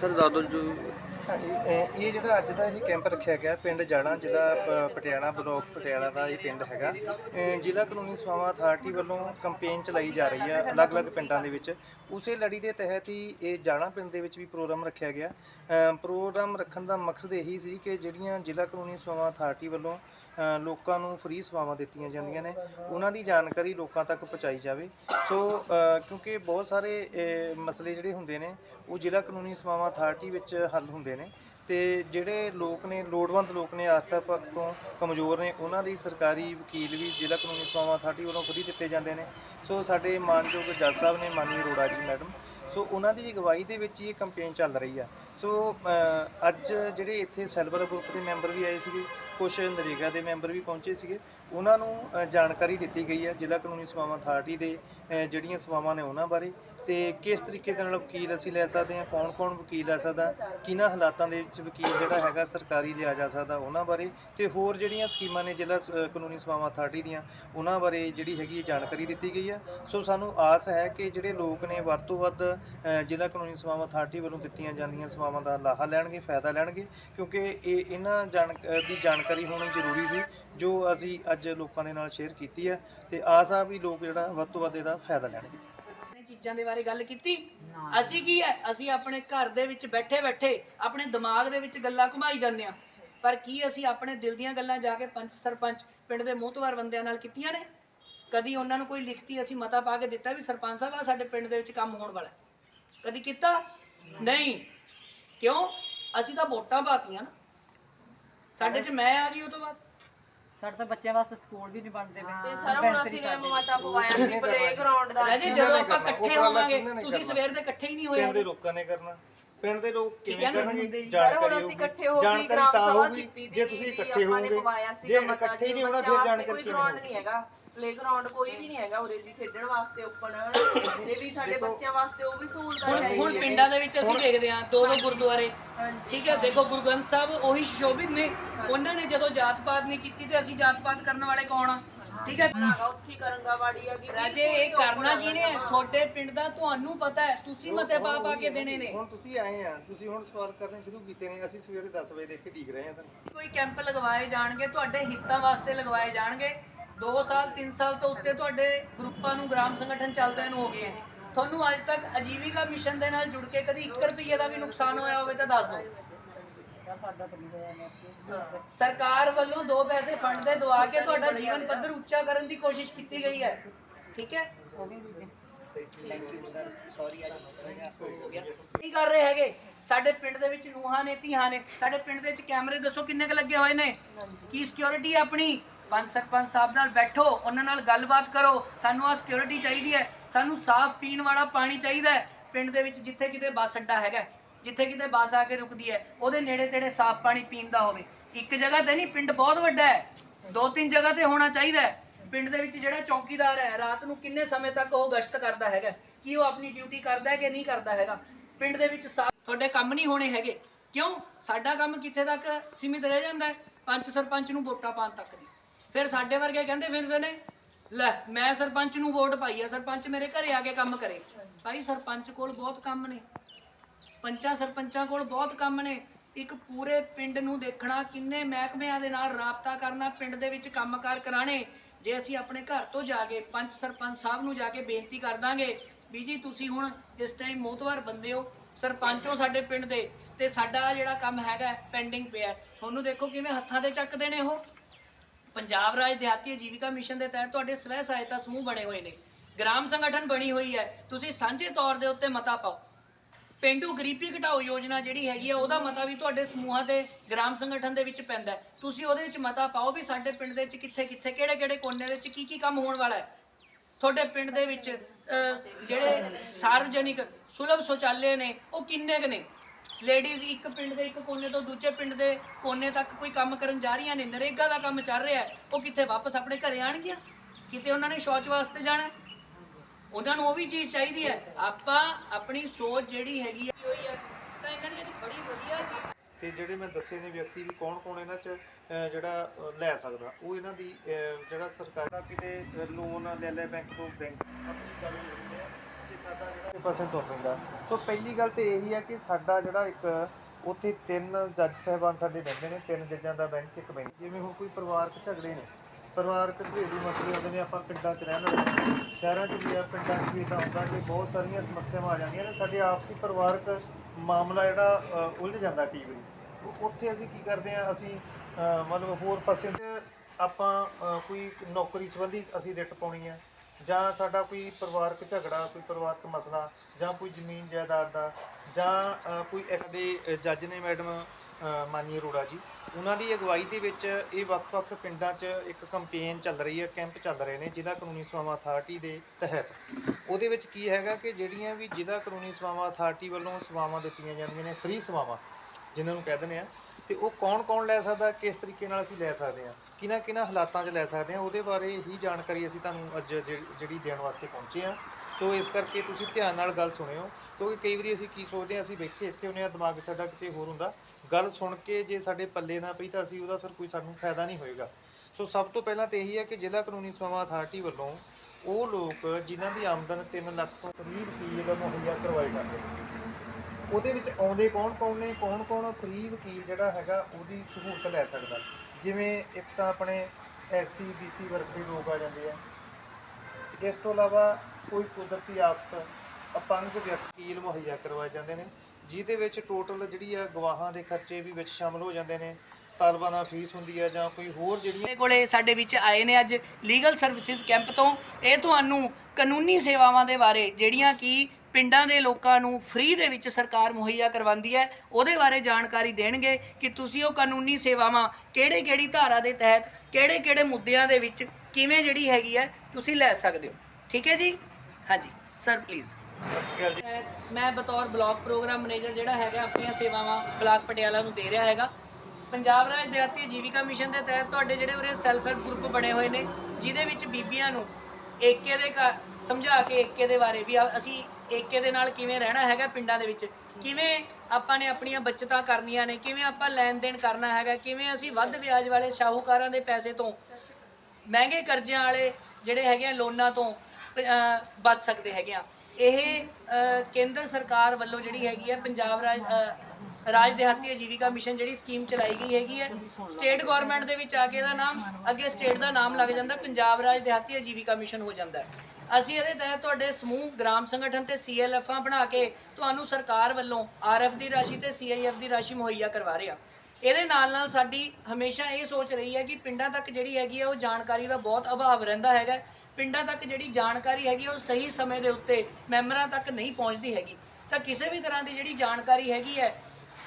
Sir ਦਾਦੋ ਜੋ ਹਾਂਜੀ, ਇਹ ਇਹ ਜਿਹੜਾ ਅੱਜ ਦਾ ਇਹ ਕੈਂਪ ਰੱਖਿਆ ਗਿਆ, ਪਿੰਡ ਜਾਣਾ, ਜ਼ਿਲ੍ਹਾ ਪ- ਪਟਿਆਲਾ, ਬਲਾਕ ਪਟਿਆਲਾ ਦਾ ਇਹ ਪਿੰਡ ਹੈਗਾ। ਅਹ ਜ਼ਿਲ੍ਹਾ ਕਾਨੂੰਨੀ ਸੇਵਾਵਾਂ ਅਥਾਰਟੀ ਵੱਲੋਂ ਕੰਪੇਨ ਚਲਾਈ ਜਾ ਰਹੀ ਹੈ ਅਲੱਗ-ਅਲੱਗ ਪਿੰਡਾਂ ਦੇ ਵਿੱਚ। ਉਸੇ ਲੜੀ ਦੇ ਤਹਿਤ ਹੀ ਇਹ ਜਾਣਾ ਪਿੰਡ ਦੇ ਵਿੱਚ ਵੀ ਪ੍ਰੋਗਰਾਮ ਰੱਖਿਆ ਗਿਆ। ਅਹ ਪ੍ਰੋਗਰਾਮ ਰੱਖਣ ਦਾ ਮਕਸਦ ਇਹੀ ਸੀ ਕਿ ਜਿਹੜੀਆਂ ਜ਼ਿਲ੍ਹਾ ਕਾਨੂੰਨੀ ਸੇਵਾਵਾਂ ਅਥਾਰਟੀ ਵੱਲੋਂ ਲੋਕਾਂ ਨੂੰ ਫ੍ਰੀ ਸੇਵਾਵਾਂ ਦਿੱਤੀਆਂ ਜਾਂਦੀਆਂ ਨੇ। ਉਹਨਾਂ ਦੀ ਜਾਣਕਾਰੀ ਲੋਕਾਂ ਤੱਕ ਪਹੁੰਚਾਈ ਜਾਵੇ। ਸੋ ਕਿਉਂਕਿ ਬਹੁਤ ਸਾਰੇ ਮਸਲੇ ਜਿਹੜੇ ਹੁੰਦੇ ਨੇ, ਉਹ ਜ਼ਿਲ੍ਹਾ ਕਾਨੂੰਨੀ ਸੇਵਾਵਾਂ ਅਥਾਰਟੀ ਵਿੱਚ ਹੱਲ ਹੁੰਦੇ ਨੇ। ਤੇ ਜਿਹੜੇ ਲੋਕ ਨੇ, ਲੋੜਵੰਦ ਲੋਕ ਨੇ, ਆਸਥਾ ਪੱਖ ਤੋਂ ਕਮਜ਼ੋਰ ਨੇ, ਉਹਨਾਂ ਲਈ ਸਰਕਾਰੀ ਵਕੀਲ ਵੀ ਜ਼ਿਲ੍ਹਾ ਕਾਨੂੰਨੀ ਸੇਵਾਵਾਂ ਅਥਾਰਟੀ ਵੱਲੋਂ ਫ੍ਰੀ ਦਿੱਤੇ ਜਾਂਦੇ ਨੇ। ਸੋ, ਸਾਡੇ ਮਾਨਯੋਗ ਜੱਜ ਸਾਹਿਬ ਨੇ ਮਾਨੀ ਅਰੋੜਾ ਜੀ ਮੈਡਮ, ਸੋ ਉਹਨਾਂ ਦੀ ਅਗਵਾਈ ਦੇ ਵਿੱਚ ਹੀ ਇਹ ਕੰਪੇਨ ਚੱਲ ਰਹੀ ਆ। ਸੋ ਅੱਜ ਜਿਹੜੇ ਇੱਥੇ ਸੈਲਬਰ ਗਰੁੱਪ ਦੇ ਮੈਂਬਰ ਵੀ ਆਏ ਸੀਗੇ ਕੁਝ ਨਰੇਗਾ ਦੇ ਮੈਂਬਰ ਵੀ ਪਹੁੰਚੇ ਸੀਗੇ। ਉਹਨਾਂ ਨੂੰ ਅ, ਜਾਣਕਾਰੀ ਦਿੱਤੀ ਗਈ ਹੈ। ਜ਼ਿਲ੍ਹਾ ਕਾਨੂੰਨੀ ਸੇਵਾਵਾਂ ਅਥਾਰਟੀ ਦੇ ਜਿਹੜੀਆਂ ਸੇਵਾਵਾਂ ਨੇ ਉਹਨਾਂ ਬਾਰੇ ਤੇ ਕਿਸ ਤਰੀਕੇ ਦੇ ਨਾਲ ਵਕੀਲ ਅਸੀਂ ਲੈ ਸਕਦੇ ਹਾਂ ਕੌਣ ਕੌਣ ਵਕੀਲ ਲੈ ਸਕਦਾ, ਕਿਹਨਾਂ ਹਾਲਾਤਾਂ ਦੇ ਵਿੱਚ ਵਕੀਲ ਜਿਹੜਾ ਹੈਗਾ ਸਰਕਾਰੀ ਲਿਆ ਜਾ ਸਕਦਾ ਉਹਨਾਂ ਬਾਰੇ ਤੇ ਹੋਰ ਜਿਹੜੀਆਂ ਸਕੀਮਾਂ ਨੇ ਜ਼ਿਲ੍ਹਾ ਸ- ਕਾਨੂੰਨੀ ਸੇਵਾਵਾਂ ਅਥਾਰਟੀ ਦੀਆਂ ਉਹਨਾਂ ਬਾਰੇ ਜਿਹੜੀ ਹੈਗੀ ਹੈ ਜਾਣਕਾਰੀ ਦਿੱਤੀ ਗਈ ਹੈ। ਸੋ ਸਾਨੂੰ ਆਸ ਹੈ ਕਿ ਜਿਹੜੇ ਲੋਕ ਨੇ ਵੱਧ ਤੋਂ ਵੱਧ ਜ਼ਿਲ੍ਹਾ ਕਾਨੂੰਨੀ ਸੇਵਾਵਾਂ ਅਥਾਰਟੀ ਵੱਲੋਂ ਦਿੱਤੀਆਂ ਜਾਂਦੀਆਂ ਸੇਵਾਵਾਂ ਦਾ ਲਾਹਾ ਲੈਣਗੇ, ਫਾਇਦਾ ਲੈਣਗੇ, ਕਿਉਂਕਿ ਇਹ ਇਹਨਾਂ ਜਾਣ ਦੀ ਜਾਣਕਾਰੀ ਹੋਣੀ ਜ਼ਰੂਰੀ ਸੀ, ਜੋ ਅਸੀਂ ਅੱਜ ਲੋਕਾਂ ਦੇ ਨਾਲ ਸ਼ੇਅਰ ਕੀਤੀ ਹੈ। ਤੇ ਆਸ ਆ ਵੀ ਲੋਕ ਜਿਹੜਾ ਵੱਧ ਤੋਂ ਵੱਧ ਇਹਦਾ ਫਾਇਦਾ ਲੈਣਗੇ। ਆਪਣੇ ਚੀਜ਼ਾਂ ਦੇ ਬਾਰੇ ਗੱਲ ਕੀਤੀ? ਅਸੀਂ ਕੀ ਹੈ? ਅਸੀਂ ਆਪਣੇ ਘਰ ਦੇ ਵਿੱਚ ਬੈਠੇ ਬੈਠੇ ਆਪਣੇ ਦਿਮਾਗ ਦੇ ਵਿੱਚ ਗੱਲਾਂ ਘੁਮਾਈ ਜਾਂਦੇ ਆ ਪਰ ਕੀ ਅਸੀਂ ਆਪਣੇ ਦਿਲ ਦੀਆਂ ਗੱਲਾਂ ਜਾ ਕੇ ਪੰਚ ਸਰਪੰਚ ਪਿੰਡ ਦੇ ਮੋਹਤਵਾਰ ਬੰਦਿਆਂ ਨਾਲ ਕੀਤੀਆਂ ਨੇ? ਕਦੀ ਉਹਨਾਂ ਨੂੰ ਕੋਈ ਲਿਖਤੀ ਅਸੀਂ ਮਤਾ ਪਾ ਕੇ ਦਿੱਤਾ ਵੀ ਸਰਪੰਚ ਸਾਹਿਬ ਆ ਸਾਡੇ ਪਿੰਡ ਦੇ ਵਿੱਚ ਕੰਮ ਹੋਣ ਵਾਲਾ ਕਦੀ ਕੀਤਾ? ਨਹੀਂ। ਕਿਉਂ? ਅਸੀਂ ਤਾਂ ਵੋਟਾਂ ਪਾਤੀਆਂ ਨਾ। ਸਾਡੇ 'ਚ ਮੈਂ ਆ ਗਈ ਉਹ ਤੋਂ ਬਾਅਦ। ਸਾਡੇ ਤਾਂ ਬੱਚਿਆਂ ਵਾਸਤੇ ਸਕੂਲ ਵੀ ਨਹੀਂ ਬਣਦੇ ਪਏ। ਤੇ ਸਰ ਹੁਣ ਅਸੀਂ ਨੇ ਮਤਾ ਪਵਾਇਆ ਸੀ ਪਲੇਗਰਾਉਂਡ ਦਾ। ਰਾਜੇ ਜਦੋਂ ਆਪਾਂ ਇਕੱਠੇ ਹੋਵਾਂਗੇ ਤੁਸੀਂ ਸਵੇਰ ਦੇ ਇਕੱਠੇ ਹੀ ਨਹੀਂ ਹੋਏ ਪਿੰਡ ਦੇ ਲੋਕਾਂ ਨੇ ਕਰਨਾ। ਪਿੰਡ ਦੇ ਲੋਕ ਕਿਵੇਂ? ਕਰਨਗੇ? ਸਰ ਹੁਣ ਅਸੀਂ ਇਕੱਠੇ ਹੋ ਕੇ ਜਾਣਕਾਰੀ ਗ੍ਰਾਮ ਸਭਾ ਹੋਊਗੀ। ਕੀਤੀ ਜੇ ਸੀ ਤੁਸੀਂ ਇਕੱਠੇ ਹੋਵੋਗੇ ਜੇ ਇਕੱਠੇ ਹੀ ਨਹੀਂ ਜੀ, ਹੋਣਾ ਫਿਰ ਜਾਣਕਾਰੀ ਕੋਈ ਗਰਾਊਂਡ ਹੋਊਗੀ? ਨਹੀਂ ਹੈਗਾ। ਪਲੇਗਰਾਉਂਡ ਕੋਈ ਵੀ ਨਹੀਂ ਹੈਗਾ ਉਰੇ ਦੀ ਖੇਡਣ ਵਾਸਤੇ ਓਪਨ ਇਹ ਵੀ ਸਾਡੇ ਬੱਚਿਆਂ ਵਾਸਤੇ ਉਹ ਵੀ ਸਹੂਲਤਾਂ ਹੁਣ ਚਾਹੀਦੀਆਂ ਹੁਣ ਪਿੰਡਾਂ ਦੇ ਵਿੱਚ ਅਸੀਂ ਦੇਖਦੇ ਹਾਂ ਦੋ ਦੋ ਗੁਰਦੁਆਰੇ। ਠੀਕ ਹੈ ਦੇਖੋ ਗੁਰੂ ਗ੍ਰੰਥ ਸਾਹਿਬ ਉਹੀ ਸ਼ੋਭਿਤ ਨੇ। ਉਹਨਾਂ ਨੇ ਜਦੋਂ ਜਾਤ ਪਾਤ ਨਹੀਂ ਕੀਤੀ ਤੇ ਅਸੀਂ ਜਾਤ ਪਾਤ ਕਰਨ ਵਾਲੇ ਕੌਣ ਆ? ਠੀਕ ਹੈ? ਉੱਥੇ ਹੀ ਕਰੰਗਾਵਾੜੀ ਆ ਗਈ ਰਾਜੇ ਇਹ ਕਰਨਾ ਕਿਹਨੇ ਹੈ ਤੁਹਾਡੇ ਪਿੰਡ ਦਾ ਤੁਹਾਨੂੰ ਪਤਾ ਹੈ ਤੁਸੀਂ ਮਤੇ ਪਾ ਪਾ ਕੇ ਦੇਣੇ ਨੇ। ਹੁਣ ਤੁਸੀਂ ਆਏ ਆ ਤੁਸੀਂ ਹੁਣ ਸਵਾਲ ਕਰਨੇ ਸ਼ੁਰੂ ਕੀਤੇ ਨੇ ਅਸੀਂ ਸਵੇਰੇ 10 ਵਜੇ ਦੇਖ ਕੇ ਢੀਕ ਰਹੇ ਆ ਤੁਹਾਨੂੰ। ਕੋਈ ਕੈਂਪ ਲਗਵਾਏ ਜਾਣਗੇ ਤੁਹਾਡੇ ਹਿੱਤਾਂ ਵਾਸਤੇ ਲਗਵਾਏ ਜਾਣਗੇ 2 ਸਾਲ 3 ਸਾਲ ਤੋਂ ਉੱਤੇ ਤੁਹਾਡੇ ਗਰੁੱਪਾਂ ਨੂੰ, ਗ੍ਰਾਮ ਸੰਗਠਨ ਚੱਲਦੇ ਨੂੰ ਹੋ ਗਏ ਹੈ। ਤੁਹਾਨੂੰ ਅੱਜ ਤੱਕ ਆਜੀਵਿਕਾ ਮਿਸ਼ਨ ਦੇ ਨਾਲ ਜੁੜ ਕੇ ਕਦੀ 1 ਰੁਪਏ ਦਾ ਵੀ ਨੁਕਸਾਨ ਹੋਇਆ ਹੋਵੇ ਤਾਂ ਦੱਸ ਦਿਓ। ਸਰਕਾਰ ਵੱਲੋਂ ਦੋ ਪੈਸੇ ਫੰਡ ਦੇ ਦਵਾ ਕੇ ਤੁਹਾਡਾ ਜੀਵਨ ਪੱਧਰ ਉੱਚਾ ਕਰਨ ਦੀ ਕੋਸ਼ਿਸ਼ ਕੀਤੀ ਗਈ ਹੈ। ਠੀਕ ਹੈ? ਥੈਂਕ ਯੂ ਸਰ ਸੌਰੀ ਅੱਜ ਹੋ ਗਿਆ ਕੀ ਕਰ ਰਹੇ ਹੈਗੇ? ਸਾਡੇ ਪਿੰਡ ਦੇ ਵਿੱਚ ਨੂਹਾਂ ਨੇ, ਧੀਆਂ ਨੇ। ਸਾਡੇ ਪਿੰਡ ਦੇ ਵਿੱਚ ਕੈਮਰੇ ਦੱਸੋ ਕਿੰਨੇ ਕ ਲੱਗੇ ਹੋਏ ਨੇ? ਕੀ ਸਿਕਿਉਰਿਟੀ ਆਪਣੀ? ਪੰਜ ਸਰਪੰਚ ਸਾਹਿਬ ਨਾਲ ਬੈਠੋ, ਉਹਨਾਂ ਨਾਲ ਗੱਲਬਾਤ ਕਰੋ। ਸਾਨੂੰ ਆ ਸਿਕਿਉਰਿਟੀ ਚਾਹੀਦੀ ਹੈ। ਸਾਨੂੰ ਸਾਫ਼ ਪੀਣ ਵਾਲਾ ਪਾਣੀ ਚਾਹੀਦਾ ਹੈ। ਪਿੰਡ ਦੇ ਵਿੱਚ ਜਿੱਥੇ ਕਿਤੇ ਬੱਸ ਅੱਡਾ ਹੈਗਾ ਜਿੱਥੇ ਕਿਤੇ ਬੱਸ ਆ ਕੇ ਰੁਕਦੀ ਹੈ, ਉਹਦੇ ਨੇੜੇ ਤੇੜੇ ਸਾਫ਼ ਪਾਣੀ ਪੀਣ ਦਾ ਹੋਵੇ। ਇੱਕ ਜਗ੍ਹਾ ਤੇ ਨਹੀਂ, ਪਿੰਡ ਬਹੁਤ ਵੱਡਾ ਹੈ। ਦੋ ਤਿੰਨ ਜਗ੍ਹਾ ਤੇ ਹੋਣਾ ਚਾਹੀਦਾ ਹੈ। ਪਿੰਡ ਦੇ ਵਿੱਚ ਜਿਹੜਾ ਚੌਕੀਦਾਰ ਹੈ, ਰਾਤ ਨੂੰ ਕਿੰਨੇ ਸਮੇਂ ਤੱਕ ਉਹ ਗਸ਼ਤ ਕਰਦਾ ਹੈਗਾ ਕੀ ਉਹ ਆਪਣੀ ਡਿਊਟੀ ਕਰਦਾ ਹੈ ਕਿ ਨਹੀਂ ਕਰਦਾ ਹੈਗਾ? ਪਿੰਡ ਦੇ ਵਿੱਚ ਸਾ- ਤੁਹਾਡੇ ਕੰਮ ਨਹੀਂ ਹੋਣੇ ਹੈਗੇ। ਕਿਉਂ? ਸਾਡਾ ਕੰਮ ਕਿੱਥੇ ਤੱਕ ਸੀਮਿਤ ਰਹਿ ਜਾਂਦਾ ਹੈ? ਪੰਚ ਸਰਪੰਚ ਨੂੰ ਵੋਟਾਂ ਪਾਉਣ ਤੱਕ ਦੀ। ਫਿਰ ਸਾਡੇ ਵਰਗੇ ਕਹਿੰਦੇ ਫਿਰਦੇ ਨੇ, ਲੈ, ਮੈਂ ਸਰਪੰਚ ਨੂੰ ਵੋਟ ਪਾਈ ਆ, ਸਰਪੰਚ ਮੇਰੇ ਘਰੇ ਆ ਕੇ ਕੰਮ ਕਰੇ। ਭਾਈ ਸਰਪੰਚ ਕੋਲ ਬਹੁਤ ਕੰਮ ਨੇ। ਪੰਚਾਂ ਸਰਪੰਚਾਂ ਕੋਲ ਬਹੁਤ ਕੰਮ ਨੇ। ਇੱਕ ਪੂਰੇ ਪਿੰਡ ਨੂੰ ਦੇਖਣਾ, ਕਿੰਨੇ ਮਹਿਕਮਿਆਂ ਦੇ ਨਾਲ ਰਾਬਤਾ ਕਰਨਾ, ਪਿੰਡ ਦੇ ਵਿੱਚ ਕੰਮਕਾਰ ਕਰਾਣੇ ਜੇ ਅਸੀਂ ਆਪਣੇ ਘਰ ਤੋਂ ਜਾ ਕੇ ਪੰਚ ਸਰਪੰਚ ਸਾਹਿਬ ਨੂੰ ਜਾ ਕੇ ਬੇਨਤੀ ਕਰ ਦਾਂਗੇ ਵੀ ਜੀ ਤੁਸੀਂ ਹੁਣ ਇਸ ਟਾਈਮ ਮੋਤਵਾਰ ਬੰਦੇ ਹੋ, ਸਰਪੰਚੋ ਸਾਡੇ ਪਿੰਡ ਦੇ ਤੇ ਸਾਡਾ ਜਿਹੜਾ ਕੰਮ ਹੈਗਾ ਪੈਂਡਿੰਗ ਪਿਆ ਤੁਹਾਨੂੰ ਦੇਖੋ ਕਿਵੇਂ ਹੱਥਾਂ ਦੇ ਚੱਕਦੇ ਨੇ ਉਹ। ਪੰਜਾਬ ਰਾਜ ਦਿਹਾਤੀ ਜੀਵਿਕਾ ਮਿਸ਼ਨ ਦੇ ਤਹਿਤ ਤੁਹਾਡੇ ਸਵੈ ਸਹਾਇਤਾ ਸਮੂਹ ਬਣੇ ਹੋਏ ਨੇ। ਗ੍ਰਾਮ ਸੰਗਠਨ ਬਣੀ ਹੋਈ ਹੈ। ਤੁਸੀਂ ਸਾਂਝੇ ਤੌਰ ਦੇ ਉੱਤੇ ਮਤਾ ਪਾਓ। ਪਿੰਡੂ ਗਰੀਬੀ ਘਟਾਓ ਯੋਜਨਾ ਜਿਹੜੀ ਹੈਗੀ ਆ, ਉਹਦਾ ਮਤਾ ਵੀ ਤੁਹਾਡੇ ਸਮੂਹਾਂ ਦੇ, ਗ੍ਰਾਮ ਸੰਗਠਨ ਦੇ ਵਿੱਚ ਪੈਂਦਾ ਤੁਸੀਂ ਉਹਦੇ ਵਿੱਚ ਮਤਾ ਪਾਓ ਵੀ ਸਾਡੇ ਪਿੰਡ ਦੇ ਵਿੱਚ ਕਿੱਥੇ ਕਿੱਥੇ ਕਿਹੜੇ ਕਿਹੜੇ ਕੋਨੇ ਦੇ ਵਿੱਚ ਕੀ ਕੀ ਕੰਮ ਹੋਣ ਵਾਲਾ ਹੈ। ਤੁਹਾਡੇ ਪਿੰਡ ਦੇ ਵਿੱਚ ਜਿਹੜੇ ਸਾਰਵਜਨਿਕ ਸੁਲਭ ਸ਼ੌਚਾਲੇ ਨੇ, ਉਹ ਕਿੰਨੇ ਕੁ ਨੇ? ਲੇਡੀਜ਼ ਇੱਕ ਪਿੰਡ ਦੇ ਇੱਕ ਕੋਨੇ ਤੋਂ ਦੂਜੇ ਪਿੰਡ ਦੇ ਕੋਨੇ ਤੱਕ ਕੋਈ ਕੰਮ ਕਰਨ ਜਾ ਰਹੀਆਂ ਨੇ ਨਰੇਗਾ ਦਾ ਕੰਮ ਚੱਲ ਰਿਹਾ ਹੈ। ਉਹ ਕਿੱਥੇ ਵਾਪਸ ਆਪਣੇ ਘਰੇ ਆਣਗੀਆਂ ਕਿਤੇ ਉਹਨਾਂ ਨੇ ਸ਼ੌਚ ਵਾਸਤੇ ਜਾਣਾ ਹੈ? ਉਹਨਾਂ ਨੂੰ ਉਹ ਵੀ ਚੀਜ਼ ਚਾਹੀਦੀ ਹੈ। ਆਪਾਂ ਆਪਣੀ ਸੋਚ ਜਿਹੜੀ ਹੈਗੀ ਆ ਹੋਈ ਹੈ ਤਾਂ ਇਹਨਾਂ ਨੇ ਅੱਜ ਬੜੀ ਵਧੀਆ ਚੀਜ਼ ਤੇ ਜਿਹੜੇ ਮੈਂ ਦੱਸੇ ਨੇ ਵਿਅਕਤੀ ਵੀ ਕੌਣ ਕੌਣ ਇਹਨਾਂ ਚ ਅਹ, ਜਿਹੜਾ ਅਹ, ਲੈ ਸਕਦਾ ਉਹ ਇਹਨਾਂ ਦੀ ਅਹ, ਜਿਹੜਾ ਸਰਕਾਰ ਦਾ ਕਿਤੇ ਲੋਨ ਲੈ ਲੈ ਬੈਂਕ ਤੋਂ ਬੈਂਕ ਆਪਣੀ ਗੱਲ ਕਰਦੇ ਆ ਸਾਡਾ ਜਿਹੜਾ ਪਰਸੈਂਟ ਤੁਰ ਪੈਂਦਾ ਸੋ ਪਹਿਲੀ ਗੱਲ ਤੇ ਇਹੀ ਹੈ ਕਿ ਸਾਡਾ ਜਿਹੜਾ ਇੱਕ ਉੱਥੇ ਤਿੰਨ ਜੱਜ ਸਾਹਿਬਾਨ ਸਾਡੇ ਰਹਿੰਦੇ ਨੇ ਤਿੰਨ ਜੱਜਾਂ ਦਾ ਬੈਂਚ ਇੱਕ ਬੈਂਚ। ਜਿਵੇਂ ਹੁਣ ਕੋਈ ਪਰਿਵਾਰਕ ਝਗੜੇ ਨੇ ਪਰਿਵਾਰਕ ਘਰੇਲੂ ਮਸਲੇ ਹੁੰਦੇ ਨੇ ਆਪਾਂ ਪਿੰਡਾਂ 'ਚ ਰਹਿਣ ਵਾਲੇ ਸ਼ਹਿਰਾਂ 'ਚ ਵੀ ਆ ਪਿੰਡਾਂ 'ਚ ਵੀ ਤਾਂ ਹੁੰਦਾ ਕਿ ਬਹੁਤ ਸਾਰੀਆਂ ਸਮੱਸਿਆਵਾਂ ਆ ਜਾਂਦੀਆਂ ਨੇ। ਸਾਡੇ ਆਪਸੀ ਪਰਿਵਾਰਕ ਮਾਮਲਾ ਜਿਹੜਾ ਅ, ਉਲਝ ਜਾਂਦਾ ਕਈ ਵਾਰੀ। ਉਹ- ਉੱਥੇ ਅਸੀਂ ਕੀ ਕਰਦੇ ਆ ਅਸੀਂ ਅ, ਮਤਲਬ ਹੋਰ ਪਾਸੇ ਤੇ ਆਪਾਂ ਅ, ਕੋਈ ਨੌਕਰੀ ਸੰਬੰਧੀ ਅਸੀਂ ਰਿਟ ਪਾਉਣੀ ਆ। ਜਾਂ ਸਾਡਾ ਕੋਈ ਪਰਿਵਾਰਕ ਝਗੜਾ, ਕੋਈ ਪਰਿਵਾਰਕ ਮਸਲਾ ਜਾਂ ਕੋਈ ਜ਼ਮੀਨ ਜਾਇਦਾਦ ਦਾ ਜਾਂ ਕੋਈ ਇੱਕ ਦੇ ਜੱਜ ਨੇ ਮੈਡਮ ਮਾਨੀ ਅਰੋੜਾ ਜੀ, ਉਹਨਾਂ ਦੀ ਅਗਵਾਈ ਦੇ ਵਿੱਚ ਇਹ ਵੱਖ-ਵੱਖ ਪਿੰਡਾਂ 'ਚ ਇੱਕ ਕੰਪੇਨ ਚੱਲ ਰਹੀ ਹੈ ਕੈਂਪ ਚੱਲ ਰਹੇ ਨੇ ਜ਼ਿਲ੍ਹਾ ਕਾਨੂੰਨੀ ਸੇਵਾਵਾਂ ਅਥਾਰਟੀ ਦੇ ਤਹਿਤ। ਉਹਦੇ ਵਿੱਚ ਕੀ ਹੈਗਾ ਕਿ ਜਿਹੜੀਆਂ ਵੀ ਜ਼ਿਲ੍ਹਾ ਕਾਨੂੰਨੀ ਸੇਵਾਵਾਂ ਅਥਾਰਟੀ ਵੱਲੋਂ ਸੇਵਾਵਾਂ ਦਿੱਤੀਆਂ ਜਾਂਦੀਆਂ ਨੇ ਫ੍ਰੀ ਸੇਵਾਵਾਂ, ਜਿਨ੍ਹਾਂ ਨੂੰ ਕਹਿ ਦਿੰਦੇ ਆ ਤੇ ਉਹ ਕੌਣ-ਕੌਣ ਲੈ ਸਕਦਾ, ਕਿਸ ਤਰੀਕੇ ਨਾਲ ਅਸੀਂ ਲੈ ਸਕਦੇ ਹਾਂ, ਕਿਹਨਾਂ ਕਿਹਨਾਂ ਹਾਲਾਤਾਂ 'ਚ ਲੈ ਸਕਦੇ ਹਾਂ, ਉਹਦੇ ਬਾਰੇ ਹੀ ਜਾਣਕਾਰੀ ਅਸੀਂ ਤੁਹਾਨੂੰ ਅੱਜ ਜਿਹੜੀ ਜਿਹੜੀ ਦੇਣ ਵਾਸਤੇ ਪਹੁੰਚੇ ਹਾਂ। ਸੋ ਇਸ ਕਰਕੇ ਤੁਸੀਂ ਧਿਆਨ ਨਾਲ ਗੱਲ ਸੁਣਿਓ, ਕਿਉਂਕਿ ਕਈ ਵਾਰੀ ਅਸੀਂ ਕੀ ਸੋਚਦੇ ਹਾਂ, ਅਸੀਂ ਬੈਠੇ ਇੱਥੇ ਹੁੰਦੇ ਹਾਂ, ਦਿਮਾਗ ਸਾਡਾ ਕਿਤੇ ਹੋਰ ਹੁੰਦਾ। ਗੱਲ ਸੁਣ ਕੇ ਜੇ ਸਾਡੇ ਪੱਲੇ ਨਾ ਪਈ ਤਾਂ ਅਸੀਂ ਉਹਦਾ ਫਿਰ ਕੋਈ ਸਾਨੂੰ ਫਾਇਦਾ ਨਹੀਂ ਹੋਏਗਾ। ਸੋ ਸਭ ਤੋਂ ਪਹਿਲਾਂ ਤਾਂ ਇਹੀ ਹੈ ਕਿ ਜ਼ਿਲ੍ਹਾ ਕਾਨੂੰਨੀ ਸੇਵਾਵਾਂ ਅਥਾਰਟੀ ਵੱਲੋਂ ਉਹ ਲੋਕ ਜਿਨ੍ਹਾਂ ਦੀ ਆਮਦਨ 3 ਲੱਖ ਤੋਂ ਕਰੀਬ ਵਕੀਲ ਮੁਹੱਈਆ ਕਰਵਾਈ ਜਾਂਦੇ ਨੇ। ਉਹਦੇ ਵਿੱਚ ਆਉਂਦੇ ਕੌਣ ਕੌਣ ਨੇ, ਕੌਣ ਕੌਣ ਫ੍ਰੀ ਵਕੀਲ ਜਿਹੜਾ ਹੈਗਾ ਉਹਦੀ ਸਹੂਲਤ ਲੈ ਸਕਦਾ। ਜਿਵੇਂ ਇੱਕ ਤਾਂ ਆਪਣੇ ਐਸਸੀ ਬੀਸੀ ਵਰਗ ਦੇ ਲੋਕ ਆ ਜਾਂਦੇ ਆ। ਇਸ ਤੋਂ ਇਲਾਵਾ ਕੋਈ ਕੁਦਰਤੀ ਆਫਤ, ਅਪੰਗ ਵਕੀਲ ਮੁਹੱਈਆ ਕਰਵਾਏ ਜਾਂਦੇ ਨੇ, ਜਿਹਦੇ ਵਿੱਚ ਟੋਟਲ ਜਿਹੜੀ ਆ ਗਵਾਹਾਂ ਦੇ ਖਰਚੇ ਵੀ ਵਿੱਚ ਸ਼ਾਮਲ ਹੋ ਜਾਂਦੇ ਨੇ ਤਾਲਬਾਂ ਦਾ ਫੀਸ ਹੁੰਦੀ ਹੈ ਜਾਂ ਕੋਈ ਹੋਰ ਜਿਹੜੀ ਮੇਰੇ ਕੋਲੇ ਸਾਡੇ ਵਿੱਚ ਆਏ ਨੇ ਅੱਜ ਲੀਗਲ ਸਰਵਿਸਿਜ਼ ਕੈਂਪ ਤੋਂ। ਇਹ ਤੁਹਾਨੂੰ ਕਾਨੂੰਨੀ ਸੇਵਾਵਾਂ ਦੇ ਬਾਰੇ, ਜਿਹੜੀਆਂ ਕਿ ਪਿੰਡਾਂ ਦੇ ਲੋਕਾਂ ਨੂੰ ਫ੍ਰੀ ਦੇ ਵਿੱਚ ਸਰਕਾਰ ਮੁਹੱਈਆ ਕਰਵਾਉਂਦੀ ਹੈ। ਉਹਦੇ ਬਾਰੇ ਜਾਣਕਾਰੀ ਦੇਣਗੇ ਕਿ ਤੁਸੀਂ ਉਹ ਕਾਨੂੰਨੀ ਸੇਵਾਵਾਂ ਕਿਹੜੇ ਕਿਹੜੀ ਧਾਰਾ ਦੇ ਤਹਿਤ ਕਿਹੜੇ ਕਿਹੜੇ ਮੁੱਦਿਆਂ ਦੇ ਵਿੱਚ ਕਿਵੇਂ ਜਿਹੜੀ ਹੈਗੀ ਹੈ, ਤੁਸੀਂ ਲੈ ਸਕਦੇ ਹੋ। ਠੀਕ ਹੈ ਜੀ? ਹਾਂਜੀ, ਸਰ ਪਲੀਜ਼ ਮੈਂ ਬਤੌਰ ਬਲਾਕ ਪ੍ਰੋਗਰਾਮ ਮੈਨੇਜਰ ਜਿਹੜਾ ਹੈਗਾ, ਆਪਣੀਆਂ ਸੇਵਾਵਾਂ ਬਲਾਕ ਪਟਿਆਲਾ ਨੂੰ ਦੇ ਰਿਹਾ ਹੈਗਾ। ਪੰਜਾਬ ਰਾਜ ਦਿਹਾਤੀ ਜੀਵਿਕਾ ਮਿਸ਼ਨ ਦੇ ਤਹਿਤ ਤੁਹਾਡੇ ਜਿਹੜੇ ਉਰੇ ਸੈਲਫ ਹੈਲਪ ਗਰੁੱਪ ਬਣੇ ਹੋਏ ਨੇ, ਜਿਹਦੇ ਵਿੱਚ ਬੀਬੀਆਂ ਨੂੰ ਏਕੇ ਦੇ ਘਰ ਸਮਝਾ ਕੇ ਏਕੇ ਦੇ ਬਾਰੇ ਵੀ ਆ- ਅਸੀਂ ਏਕੇ ਦੇ ਨਾਲ ਕਿਵੇਂ ਰਹਿਣਾ ਹੈਗਾ ਪਿੰਡਾਂ ਦੇ ਵਿੱਚ? ਕਿਵੇਂ ਆਪਾਂ ਨੇ ਆਪਣੀਆਂ ਬੱਚਤਾਂ ਕਰਨੀਆਂ ਨੇ? ਕਿਵੇਂ ਆਪਾਂ ਲੈਣ ਦੇਣ ਕਰਨਾ ਹੈਗਾ? ਕਿਵੇਂ ਅਸੀਂ ਵੱਧ ਵਿਆਜ ਵਾਲੇ ਸ਼ਾਹੂਕਾਰਾਂ ਦੇ ਪੈਸੇ ਤੋਂ ਮਹਿੰਗੇ ਕਰਜ਼ਿਆਂ ਵਾਲੇ ਜਿਹੜੇ ਹੈਗੇ ਆ ਲੋਨਾਂ ਤੋਂ ਅਹ, ਬਚ ਸਕਦੇ ਹੈਗੇ ਆ? ਇਹ ਅਹ, ਕੇਂਦਰ ਸਰਕਾਰ ਵੱਲੋਂ ਜਿਹੜੀ ਹੈਗੀ ਹੈ ਪੰਜਾਬ ਰਾਜ ਅਹ, ਰਾਜ ਦਿਹਾਤੀ ਆਜੀਵਿਕਾ ਮਿਸ਼ਨ ਜਿਹੜੀ ਸਕੀਮ ਚਲਾਈ ਗਈ ਹੈਗੀ ਹੈ, ਸਟੇਟ ਗਵਰਨਮੈਂਟ ਦੇ ਵਿੱਚ ਆ ਕੇ ਇਹਦਾ ਨਾਮ, ਅੱਗੇ ਸਟੇਟ ਦਾ ਨਾਮ ਲੱਗ ਜਾਂਦਾ, ਪੰਜਾਬ ਰਾਜ ਦਿਹਾਤੀ ਆਜੀਵਿਕਾ ਮਿਸ਼ਨ ਹੋ ਜਾਂਦਾ ਅਸੀਂ ਇਹਦੇ ਤਹਿਤ ਤੁਹਾਡੇ ਸਮੂਹ, ਗ੍ਰਾਮ ਸੰਗਠਨ ਤੇ ਸੀਐਲਐਫਾਂ ਬਣਾ ਕੇ ਤੁਹਾਨੂੰ ਸਰਕਾਰ ਵੱਲੋਂ ਆਰਐਫ ਦੀ ਰਾਸ਼ੀ ਤੇ ਸੀਆਈਐਫ ਦੀ ਰਾਸ਼ੀ ਮੁਹੱਈਆ ਕਰਵਾ ਰਹੇ ਆ ਇਹਦੇ ਨਾਲ ਨਾਲ ਸਾਡੀ ਹਮੇਸ਼ਾ ਇਹ ਸੋਚ ਰਹੀ ਹੈ ਕਿ ਪਿੰਡਾਂ ਤੱਕ ਜਿਹੜੀ ਹੈਗੀ ਆ ਉਹ ਜਾਣਕਾਰੀ ਦਾ ਬਹੁਤ ਅਭਾਵ ਰਹਿੰਦਾ ਹੈਗਾ ਪਿੰਡਾਂ ਤੱਕ ਜਿਹੜੀ ਜਾਣਕਾਰੀ ਹੈਗੀ ਹੈ, ਉਹ ਸਹੀ ਸਮੇਂ ਦੇ ਉੱਤੇ ਮੈਂਬਰਾਂ ਤੱਕ ਨਹੀਂ ਪਹੁੰਚਦੀ ਹੈਗੀ। ਤਾਂ ਕਿਸੇ ਵੀ ਤਰ੍ਹਾਂ ਦੀ ਜਿਹੜੀ ਜਾਣਕਾਰੀ ਹੈਗੀ ਹੈ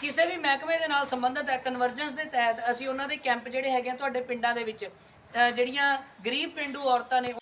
ਕਿਸੇ ਵੀ ਮਹਿਕਮੇ ਦੇ ਨਾਲ ਸੰਬੰਧਿਤ ਹੈ ਕਨਵਰਜੈਂਸ ਦੇ ਤਹਿਤ ਅਸੀਂ ਉਹਨਾਂ ਦੇ ਕੈਂਪ ਜਿਹੜੇ ਹੈਗੇ ਆ ਤੁਹਾਡੇ ਪਿੰਡਾਂ ਦੇ ਵਿੱਚ, ਅਹ, ਜਿਹੜੀਆਂ ਗਰੀਬ ਪਿੰਡੂ ਔਰਤਾਂ ਨੇ